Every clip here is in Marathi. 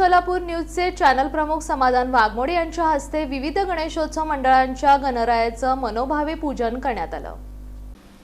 सोलापूर न्यूजचे चॅनल प्रमुख समाधान वाघमोडे यांच्या हस्ते विविध गणेशोत्सव मंडळांच्या गणरायाचं मनोभावे पूजन करण्यात आलं.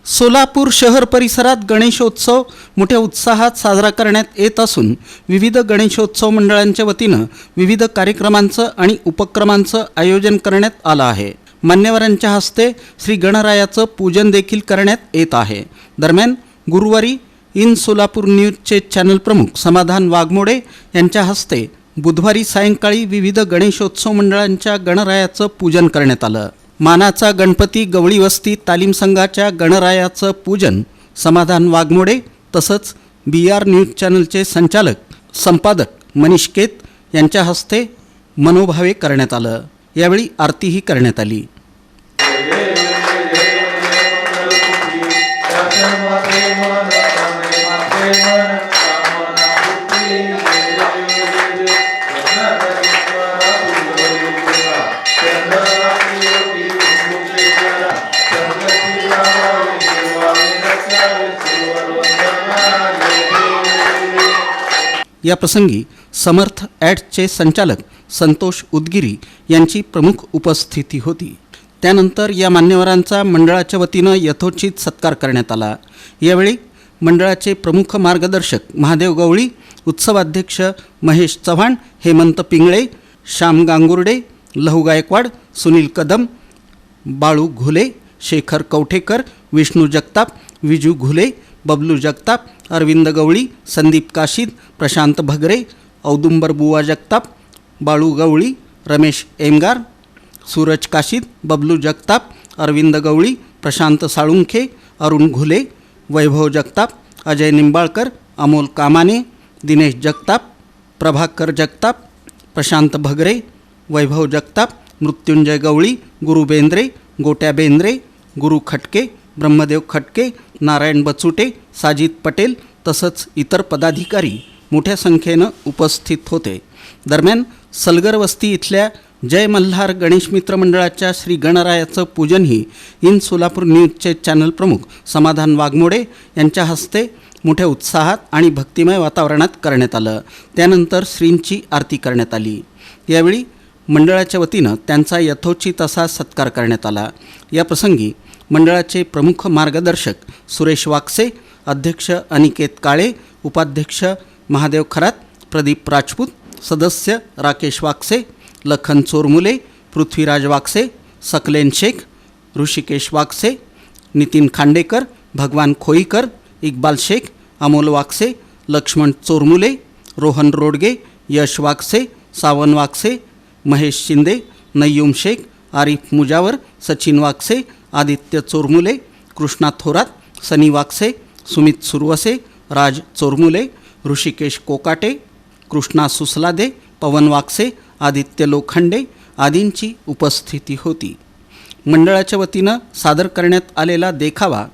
सोलापूर शहर परिसरात गणेशोत्सव मोठ्या उत्साहात साजरा करण्यात येत असून विविध गणेशोत्सव मंडळांच्या वतीनं विविध कार्यक्रमांचं आणि उपक्रमांचं आयोजन करण्यात आलं आहे. मान्यवरांच्या हस्ते श्री गणरायाचं पूजन देखील करण्यात येत आहे. दरम्यान गुरुवारी इन सोलापूर न्यूजचे चॅनल प्रमुख समाधान वाघमोडे यांच्या हस्ते बुधवारी सायंकाळी विविध गणेशोत्सव मंडळांच्या गणरायाचं पूजन करण्यात आलं. मानाचा गणपती गवळी वस्ती तालीम संघाच्या गणरायाचं पूजन समाधान वाघमोडे तसंच बी आर न्यूज चॅनलचे संचालक संपादक मनीष केत यांच्या हस्ते मनोभावे करण्यात आलं. यावेळी आरतीही करण्यात आली. या प्रसंगी समर्थ ॲडचे संचालक संतोष उदगिरी यांची प्रमुख उपस्थिती होती. त्यानंतर या मान्यवरांचा मंडळाच्या वतीनं यथोचित सत्कार करण्यात आला. यावेळी मंडळाचे प्रमुख मार्गदर्शक महादेव गवळी उत्सवाध्यक्ष महेश चव्हाण हेमंत पिंगळे श्याम गांगुर्डे लहू गायकवाड सुनील कदम बाळू घुले शेखर कवठेकर विष्णू जगताप विजू घुले बबलू जगताप अरविंद गवळी संदीप काशीद प्रशांत भगरे औदुंबर बुवा जगताप बाळू गवळी रमेश एमगार सूरज काशीद बबलू जगताप अरविंद गवळी प्रशांत साळुंखे अरुण घुले वैभव जगताप अजय निंबाळकर अमोल कामाने दिनेश जगताप प्रभाकर जगताप प्रशांत भगरे वैभव जगताप मृत्युंजय गवळी गुरु बेंद्रे गोट्या बेंद्रे गुरु खटके ब्रह्मदेव खटके नारायण बचुटे साजिद पटेल तसंच इतर पदाधिकारी. मोठ्या संख्येनं उपस्थित होते. दरम्यान सलगर वस्ती इथल्या जय मल्हार गणेश मित्र मंडळाच्या श्री गणरायाचं पूजनही इन सोलापूर न्यूजचे चॅनल प्रमुख समाधान वाघमोडे यांच्या हस्ते मोठ्या उत्साहात आणि भक्तिमय वातावरणात करण्यात आलं. त्यानंतर श्रींची आरती करण्यात आली. यावेळी मंडळाच्या वतीनं त्यांचा यथोचित असा सत्कार करण्यात आला. या प्रसंगी मंडळाचे प्रमुख मार्गदर्शक सुरेश वाकसे अध्यक्ष अनिकेत काळे उपाध्यक्ष महादेव खरात प्रदीप राजपूत सदस्य राकेश वाकसे लखन चोरमुले पृथ्वीराज वाकसे सकलेन शेख ऋषिकेश वाकसे नितीन खांडेकर भगवान खोईकर इक्बाल शेख अमोल वाकसे लक्ष्मण चोरमुले रोहन रोडगे यश वाकसे सावन वाकसे महेश शिंदे नय्यूम शेख आरिफ मुजावर सचिन वाकसे आदित्य चोरमुले कृष्णा थोरात सनी वाकसे सुमित सुरवसे राज चोरमुले ऋषिकेश कोकाटे कृष्णा सुसलादे पवन वाक्से आदित्य लोखंडे आदींची उपस्थिती होती. मंडळाच्या वतीनं सादर करण्यात आलेला देखावा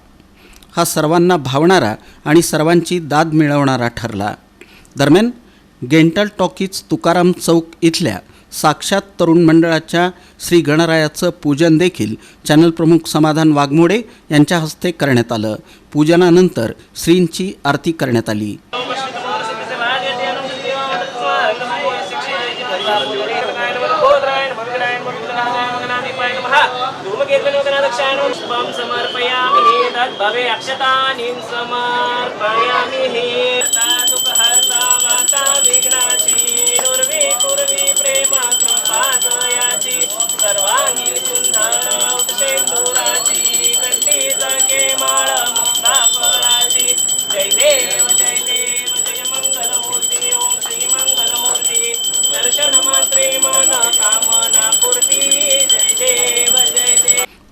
हा सर्वांना भावणारा आणि सर्वांची दाद मिळवणारा ठरला. दरम्यान गेंटल टॉकीज तुकाराम चौक इथल्या साक्षात तरुण मंडळाच्या श्री गणरायाचं पूजन देखील चॅनल प्रमुख समाधान वाघमोडे यांच्या हस्ते करण्यात आलं. पूजनानंतर श्रींची आरती करण्यात आली. समर्पयामि तद्भवे अक्षतानि समर्पयामि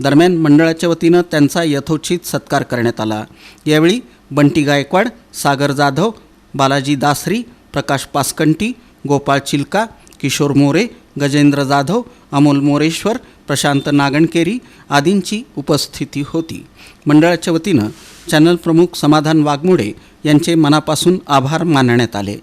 दरम्यान मंडळाच्या वतीनं त्यांचा यथोचित सत्कार करण्यात आला. यावेळी बंटी गायकवाड सागर जाधव बालाजी दासरी प्रकाश पासकंटी गोपाळ चिलका किशोर मोरे गजेंद्र जाधव अमोल मोरेश्वर प्रशांत नागणकेरी आदींची उपस्थिती होती. मंडळाच्या वतीनं चॅनल प्रमुख समाधान वाघमोडे यांचे मनापासून आभार मानण्यात आले.